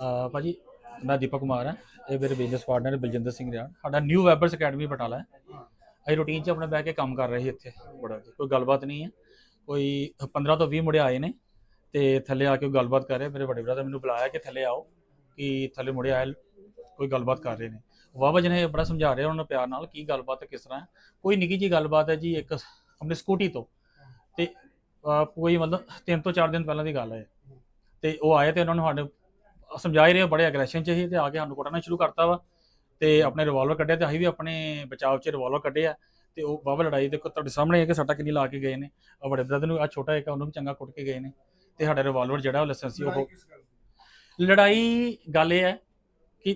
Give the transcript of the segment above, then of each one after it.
ਅਹ ਭਾਜੀ ਮੈਂ ਦੀਪਕ ਕੁਮਾਰ ਹਾਂ। ਇਹ ਮੇਰੇ ਬਿਜ਼ਨਸ ਪਾਰਟਨਰ ਬਲਜਿੰਦਰ ਸਿੰਘ ਰਿਆੜ। ਸਾਡਾ ਨਿਊ ਵੈਬਰਸ ਅਕੈਡਮੀ ਬਟਾਲਾ ਹੈ। ਅਸੀਂ ਰੂਟੀਨ 'ਚ ਆਪਣੇ ਬਹਿ ਕੇ ਕੰਮ ਕਰ ਰਹੇ ਸੀ ਇੱਥੇ। ਬੜਾ ਕੋਈ ਗੱਲਬਾਤ ਨਹੀਂ ਹੈ। ਕੋਈ 15 ਤੋਂ 20 ਮੁੰਡੇ ਆਏ ਨੇ ਤੇ ਥੱਲੇ ਆ ਕੇ ਗੱਲਬਾਤ ਕਰ ਰਹੇ। ਮੇਰੇ ਵੱਡੇ ਬ੍ਰਦਰ ਮੈਨੂੰ ਬੁਲਾਇਆ ਕਿ ਥੱਲੇ ਆਓ ਕਿ ਥੱਲੇ ਮੁੰਡੇ ਆਏ ਕੋਈ ਗੱਲਬਾਤ ਕਰ ਰਹੇ ਨੇ। ਵਾਵਾ ਜੀ ਨੇ ਬੜਾ ਸਮਝਾ ਰਿਹਾ ਉਹਨਾਂ ਨੂੰ ਪਿਆਰ ਨਾਲ ਕੀ ਗੱਲਬਾਤ ਹੈ, ਕਿਸ ਤਰ੍ਹਾਂ ਹੈ। ਕੋਈ ਨਿੱਕੀ ਜੀ ਗੱਲਬਾਤ ਹੈ ਜੀ ਇੱਕ ਆਪਣੀ ਸਕੂਟੀ ਤੋਂ। ਤੇ ਕੋਈ ਮਤਲਬ ਤਿੰਨ ਤੋਂ ਚਾਰ ਦਿਨ ਪਹਿਲਾਂ ਦੀ ਗੱਲ ਹੈ। ਤੇ ਉਹ ਆਏ ਤੇ ਉਹਨਾਂ ਨੂੰ ਸਾਡੇ ਸਮਝਾ ਹੀ ਰਹੇ ਬੜੇ ਐਗਰੈਸ਼ਨ ਚ ਸੀ ਤੇ ਆ ਕੇ ਸਾਨੂੰ ਕੁੱਟਣਾ ਸ਼ੁਰੂ ਕਰਤਾ ਵਾ ਤੇ ਆਪਣੇ ਰਿਵਾਲਵਰ ਕੱਢਿਆ ਤੇ ਅਸੀਂ ਵੀ ਆਪਣੇ ਬਚਾਅ ਚ ਰਿਵਾਲਵਰ ਕੱਢੇ ਆ ਤੇ ਉਹ ਬਾਬਾ ਲੜਾਈ ਦੇ ਤੁਹਾਡੇ ਸਾਹਮਣੇ ਹੈ ਕਿ ਸੱਟਾ ਕਿੰਨੀ ਲਾ ਕੇ ਗਏ ਨੇ ਆ ਬੜੇ ਬ੍ਰਦਰ ਨੂੰ ਆ ਛੋਟਾ ਇੱਕ ਉਹਨੂੰ ਵੀ ਚੰਗਾ ਕੁੱਟ ਕੇ ਗਏ ਨੇ ਤੇ ਸਾਡਾ ਰਿਵਾਲਵਰ ਜਿਹੜਾ ਉਹ ਲਾਇਸੈਂਸੀ ਉਹ ਲੜਾਈ ਗੱਲ ਇਹ ਹੈ ਕਿ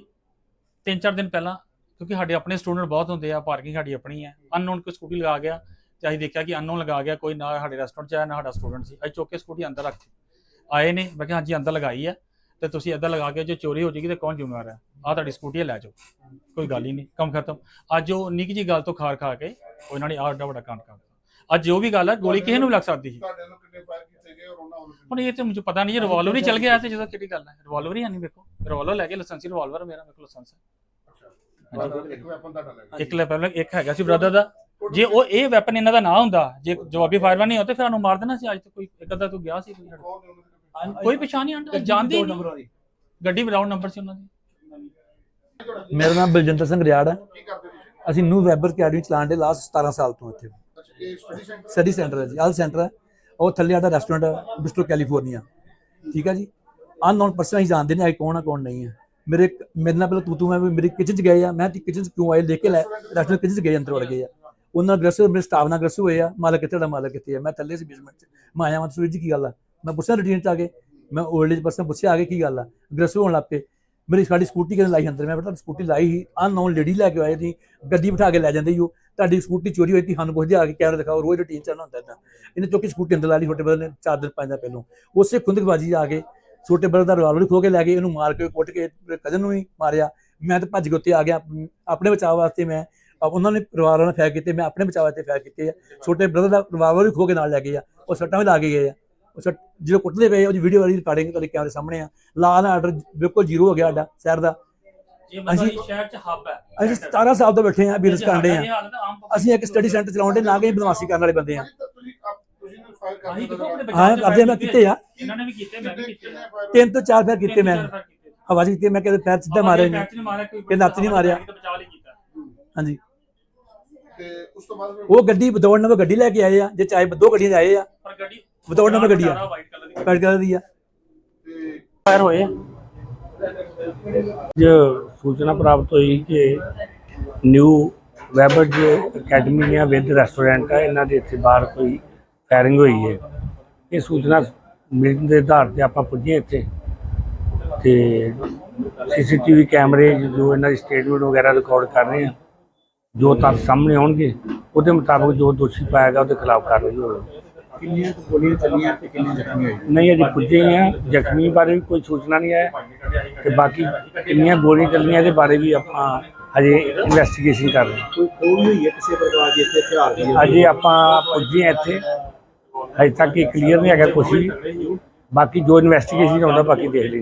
ਤਿੰਨ ਚਾਰ ਦਿਨ ਪਹਿਲਾਂ ਕਿਉਂਕਿ ਸਾਡੇ ਆਪਣੇ ਸਟੂਡੈਂਟ ਬਹੁਤ ਹੁੰਦੇ ਆ ਪਾਰਕਿੰਗ ਸਾਡੀ ਆਪਣੀ ਹੈ ਅਨਨੋਨ ਕੋਈ ਸਕੂਟੀ ਲਗਾ ਗਿਆ ਤੇ ਅਸੀਂ ਦੇਖਿਆ ਕਿ ਅਨਨੋਨ ਲਗਾ ਗਿਆ ਕੋਈ ਨਾ ਸਾਡੇ ਰੈਸਟੋਰੈਂਟ ਚ ਆਇਆ ਨਾ ਸਾਡਾ ਸਟੂਡੈਂਟ ਸੀ ਅਸੀਂ ਚੁੱਕ ਕੇ ਸਕੂਟੀ ਅੰਦਰ ਰੱਖੀ ਆਏ ਨੇ ਮੈਂ ਕਿਹਾ ਹਾਂਜੀ ਅੰਦਰ ਲਗਾਈ ਹੈ ਤੇ ਤੁਸੀਂ ਇੱਧਰ ਲਗਾ ਕੇ ਜੇ ਚੋਰੀ ਹੋ ਜੇਗੀ ਤੇ ਕੌਣ ਜ਼ਿੰਮੇਵਾਰ ਹੈ? ਆ ਤੁਹਾਡੀ ਸਕੂਟੀ ਹੈ, ਲੈ ਜਾਓ। ਕੋਈ ਗੱਲ ਹੀ ਨਹੀਂ ਕੰਮ ਖਤਮ। ਅੱਜ ਉਹ ਨਿੱਕੀ ਜੀ ਗੱਲ ਤੋਂ ਖਾਰ ਖਾ ਕੇ ਉਹ ਇਹਨਾਂ ਨੇ ਆਹ ਏਡਾ ਵੱਡਾ ਕਾਂਡ ਕਰਤਾ ਅੱਜ ਜੋ ਵੀ ਗੱਲ ਹੈ ਗੋਲੀ ਕਿਸੇ ਨੂੰ ਵੀ ਲੱਗ ਸਕਦੀ ਸੀ। ਤੁਹਾਡੇ ਨੂੰ ਕਿੰਨੇ ਫਾਇਰ ਕੀਤੇ ਗਏ ਔਰ ਉਹਨਾਂ ਵੱਲੋਂ ਕਿੰਨੇ? ਹੁਣ ਇਹ ਤੇ ਮੈਨੂੰ ਪਤਾ ਨਹੀਂ ਜੀ ਰਿਵਾਲਵਰ ਹੀ ਚੱਲ ਗਿਆ ਤੇ ਜਦੋਂ ਕਿਹੜੀ ਗੱਲ ਹੈ ਰਿਵਾਲਵਰ ਹੀ ਨਹੀਂ ਵੇਖੋ ਰਿਵਾਲਵਰ ਲੈ ਕੇ ਲਾਇਸੈਂਸੀ ਰਿਵਾਲਵਰ ਮੇਰਾ ਮੇਰੇ ਕੋਲ ਲਾਇਸੈਂਸ ਹੈ। ਅੱਛਾ। ਇੱਕ ਵੈਪਨ ਤੁਹਾਡਾ ਲੱਗਾ ਇੱਕ ਲੈ ਪਹਿਲਾਂ ਇੱਕ ਹੈਗਾ ਸੀ ਬ੍ਰਦਰ ਦਾ। ਜੇ ਉਹ ਇਹ ਵੈਪਨ ਇਹਨਾਂ ਦਾ ਨਾ ਹੁੰਦਾ ਜੇ ਜਵਾਬੀ ਫਾਇਰ ਨਹੀਂ ਹੁੰਦਾ ਫਿਰ ਸਾਨੂੰ ਮਾਰ ਦੇਣਾ ਸੀ। ਅੱਜ ਤੱਕ ਕੋਈ ਇੱਕ ਅੱਧਾ ਤੂੰ ਗਿਆ ਸੀ। ਕੋਈ ਦੇ ਕੋਈ ਪਛਾਣ ਨਹੀਂ ਆਂਦਾ ਜਾਣਦੇ ਹੀ ਨਹੀਂ। ਗੱਡੀ ਵਿਦਾਊਟ ਨੰਬਰ ਸੀ ਉਹਨਾਂ ਦੀ। ਮੇਰਾ ਨਾਮ ਬਲਜਿੰਦਰ ਸਿੰਘ ਰਿਆੜ ਹੈ। ਕੀ ਕਰਦੇ ਤੁਸੀਂ ਅਸੀਂ ਨਿਊ ਵੈਬਰ ਅਕੈਡਮੀ ਚਲਾਉਣ ਦੇ ਲਾਸਟ 17 ਸਾਲ ਤੋਂ ਇੱਥੇ। ਅੱਛਾ ਇਹ ਸਟੱਡੀ ਸੈਂਟਰ ਸਟੱਡੀ ਸੈਂਟਰ ਹੈ ਜੀ ਆਲ ਸੈਂਟਰ ਹੈ। ਉਹ ਥੱਲੇ ਸਾਡਾ ਰੈਸਟੋਰੈਂਟ ਹੈ ਬਿਸਟੋ ਕੈਲੀਫੋਰਨੀਆ ਠੀਕ ਹੈ ਜੀ? ਅਨਨੋਨ ਪਰਸਨ ਹੀ ਜਾਣਦੇ ਨੇ ਆ ਕੌਣ ਆ ਕੌਣ ਨਹੀਂ ਹੈ। ਮੇਰੇ ਮੇਰੇ ਨਾਲ ਪਹਿਲਾਂ ਤੂੰ ਤੂੰ ਮੈਂ ਵੀ ਮੇਰੀ ਕਿਚਨ ਚ ਗਏ ਆ। ਮੈਂ ਕਿਚਨ ਚ ਕਿਉਂ ਆਏ? ਲੈ ਕੇ ਲੈ ਰੈਸਟੋਰੈਂਟ ਕਿਚਨ ਚ ਗਏ ਅੰਦਰ ਵੜ ਗਏ ਆ। ਉਹਨਾਂ ਅਗਰੈਸਿਵ ਮੇਰੇ ਸਟਾਫ ਨਾਲ ਅਗਰੈਸਿਵ ਹੋਏ ਆ। ਮਾਲਕ ਕਿੱਥੇ ਦਾ ਮਾਲਕ ਕਿੱਥੇ ਆ। ਮੈਂ ਥੱਲੇ ਸੀ ਬੇਸਮੈਂਟ ਚ। ਮੈਂ ਆਇਆ ਮੈਂ ਸੂਰਜ ਕੀ ਗੱਲ ਆ? ਮੈਂ ਪੁੱਛਿਆ ਰੂਟੀਨ ਚ ਆ ਕੇ, ਮੈਂ 올ਡ ਏਜ ਪਰਸਨ ਪੁੱਛਿਆ ਆ ਕੇ ਕੀ ਗੱਲ ਆ? ਅਗਰੈਸਿਵ ਹੋਣ ਲੱਗ ਪਏ। ਮੇਰੀ ਸਾਡੀ ਸਕੂਟੀ ਕਿਹਨੇ ਲਾਈ ਅੰਦਰ, ਮੈਂ ਬੇਟਾ ਸਕੂਟੀ ਲਾਈ ਸੀ ਅਨਨੋਨ ਲੇਡੀ ਲੈ ਕੇ ਆਏ ਸੀ ਗੱਡੀ ਬਿਠਾ ਕੇ ਲੈ ਜਾਂਦੇ ਸੀ ਉਹ। ਤੁਹਾਡੀ ਸਕੂਟੀ ਚੋਰੀ ਹੋਈ ਸੀ, ਸਾਨੂੰ ਪੁੱਛਦੇ ਆ ਕੇ ਕੈਮਰਾ ਦਿਖਾਓ, ਰੋਜ਼ ਰੂਟੀਨ 'ਚ ਚੱਲਣਾ ਹੁੰਦਾ ਤਾਂ ਇਹਨੇ ਚੁੱਕ ਕੇ ਸਕੂਟੀ ਅੰਦਰ ਲਾ ਲਈ, ਛੋਟੇ ਬਰਦਰ ਨੇ, ਚਾਰ ਦਿਨ ਪੰਜ ਦਿਨ ਪਹਿਲੋਂ। ਉਸੇ ਖੁੰਦਕਬਾਜੀ ਆ ਕੇ, ਛੋਟੇ ਬਰਦਰ ਦਾ ਰਿਵਾਲਵਰ ਖੋ ਕੇ ਲੈ ਗਏ, ਇਹਨੂੰ ਮਾਰ ਕੇ, ਕੁੱਟ ਕੇ ਕਜ਼ਨ ਨੂੰ ਵੀ ਮਾਰਿਆ। ਮੈਂ ਤਾਂ ਭੱਜ ਕੇ ਉੱਤੇ ਆ ਗਿਆ ਆਪਣੇ ਬਚਾਅ ਵਾਸਤੇ ਮੈਂ ਉਹਨਾਂ ਨੇ ਰਿਵਾਲਵਰ ਨਾਲ ਫੈਰ ਕੀਤੇ, ਮੈਂ ਆਪਣੇ ਬਚਾਅ ਵਾਸਤੇ ਫਾਇਰ ਕੀਤੇ ਆ। ਛੋਟੇ ਬ੍ਰਦਰ ਦਾ ਰਿਵਾਲਵਰ ਵੀ ਖੋ ਕੇ ਨਾਲ ਲੈ ਗਏ ਆ, ਉਹ ਸੱਟਾਂ ਵੀ ਲਾ ਕੇ ਗਏ ਆ। ਉਹ ਸੱਟ ਜਦੋਂ ਕੁੱਟਦੇ ਪਏ ਉਹਦੀ ਵੀਡੀਓ ਵਾਲੀ ਰਿਕਾਰਡਿੰਗ ਤੁਹਾਡੇ ਕੈਮਰੇ ਸਾਹਮਣੇ ਆ। ਲਾ ਐਂਡ ਆਰਡਰ ਬਿਲਕੁਲ ਜ਼ੀਰੋ ਹੋ ਗਿਆ ਸਾਡਾ ਸ਼ਹਿਰ ਦਾ। ਇਹ ਮਤਲਬ ਸ਼ਹਿਰ ਚ ਹੱਬ ਹੈ। ਅਸੀਂ 17 ਸਾਲ ਤੋਂ ਬੈਠੇ ਆ ਬਿਜ਼ਨਸ ਕਰਦੇ ਆ ਅਸੀਂ ਇੱਕ ਸਟੱਡੀ ਸੈਂਟਰ ਚਲਾਉਂਦੇ ਨਾ ਕਿ ਬਦਮਾਸ਼ੀ ਕਰਨ ਵਾਲੇ ਬੰਦੇ ਆ ਨੂੰ ਹੋ ਕਰਦੇ ਮੈਂ ਕੀਤੇ? ਆ। ਇਹਨਾਂ ਨੇ ਵੀ ਕੀਤੇ ਮੈਂ ਵੀ ਕਿੰਨੇ ਕੀਤੇ ਕਿੰਨੇ fire ਤਿੰਨ ਤੋਂ ਚਾਰ ਫੇਰ ਕੀਤੇ ਮੈਂ। ਹਵਾ ਕੀਤੇ ਮੈਂ ਕਿਤੇ ਪੈਰ ਸਿੱਧਾ ਜੇ ਨਹੀਂ ਪੈਰ ਚ ਨਹੀਂ ਮਾਰਿਆ ਹਾਂਜੀ। ਤੇ ਉਸ ਤੋਂ ਬਾਅਦ ਉਹ ਗੱਡੀ ਵਿਦੌੜ ਨੰਬਰ ਗੱਡੀ ਲੈ ਕੇ ਆਏ ਆ ਜੇ ਚਾਹੇ ਦੋ ਗੱਡੀਆਂ 'ਚ ਆਏ ਆ। ਪਰ ਗੱਡੀ ਵਿਦੌੜ ਨੰਬਰ ਗੱਡੀ ਆ। ਵਾਈਟ ਕਲਰ ਦੀ। ਆ। ਤੇ ਫਾਇਰ ਹੋਏ ਜੋ ਸੂਚਨਾ ਪ੍ਰਾਪਤ ਹੋਈ ਕਿ ਨਿਊ ਵੈਬਰਜ ਅਕੈਡਮੀ ਹੈ ਵਿਦ ਰੈਸਟੋਰੈਂਟ ਹੈ ਇਹਨਾਂ ਦੇ ਇੱਥੇ ਬਾਹਰ ਕੋਈ ਫਾਇਰਿੰਗ ਹੋਈ ਹੈ। ਇਹ ਸੂਚਨਾ ਮਿਲਣ ਦੇ ਆਧਾਰ ਤੇ ਆਪਾਂ ਪੁੱਜੇ ਇੱਥੇ। ਤੇ ਸੀਸੀਟੀਵੀ ਕੈਮਰੇ ਜੋ ਇਹਨਾਂ ਦੀ ਸਟੇਟਮੈਂਟ ਵਗੈਰਾ ਰਿਕਾਰਡ ਕਰ ਰਹੇ ਆ ਜੋ ਤੱਥ ਸਾਹਮਣੇ ਆਉਣਗੇ ਉਹਦੇ ਮੁਤਾਬਕ ਜੋ ਦੋਸ਼ੀ ਪਾਏਗਾ ਉਹਦੇ ਖਿਲਾਫ ਕਾਰਵਾਈ ਹੋਵੇਗੀ। ਕਿੰਨੀਆਂ ਗੋਲੀਆਂ ਚੱਲੀਆਂ ਤੇ ਕਿੰਨੇ ਜ਼ਖਮੀ ਹੋਏ ਨਹੀਂ ਅਜੇ ਪੁੱਜੇ ਆ ਜ਼ਖਮੀ ਬਾਰੇ ਵੀ ਕੋਈ ਸੂਚਨਾ ਨਹੀਂ ਹੈ ਤੇ ਬਾਕੀ ਕਿੰਨੀਆਂ ਗੋਲੀਆਂ ਚੱਲੀਆਂ ਇਹਦੇ ਬਾਰੇ ਵੀ ਆਪਾਂ ਹਜੇ ਇਨਵੈਸਟੀਗੇਸ਼ਨ ਕਰ ਰਹੇ ਹਾਂ। ਕੋਈ ਖੋਲ ਹੋਈ ਹੈ ਕਿਸੇ ਪ੍ਰਕਾਰ ਦੀ ਇੱਥੇ ਹਥਿਆਰ ਦੀ ਅਜੇ ਆਪਾਂ ਪੁੱਜੇ ਹਾਂ ਇੱਥੇ। ਹਜੇ ਤੱਕ ਇਹ ਕਲੀਅਰ ਨਹੀਂ ਹੈਗਾ ਕੁਛ ਵੀ। ਬਾਕੀ ਜੋ ਇਨਵੈਸਟੀਗੇਸ਼ਨ ਹੁੰਦਾ ਬਾਕੀ ਦੇਖ ਲੈਂਦੇ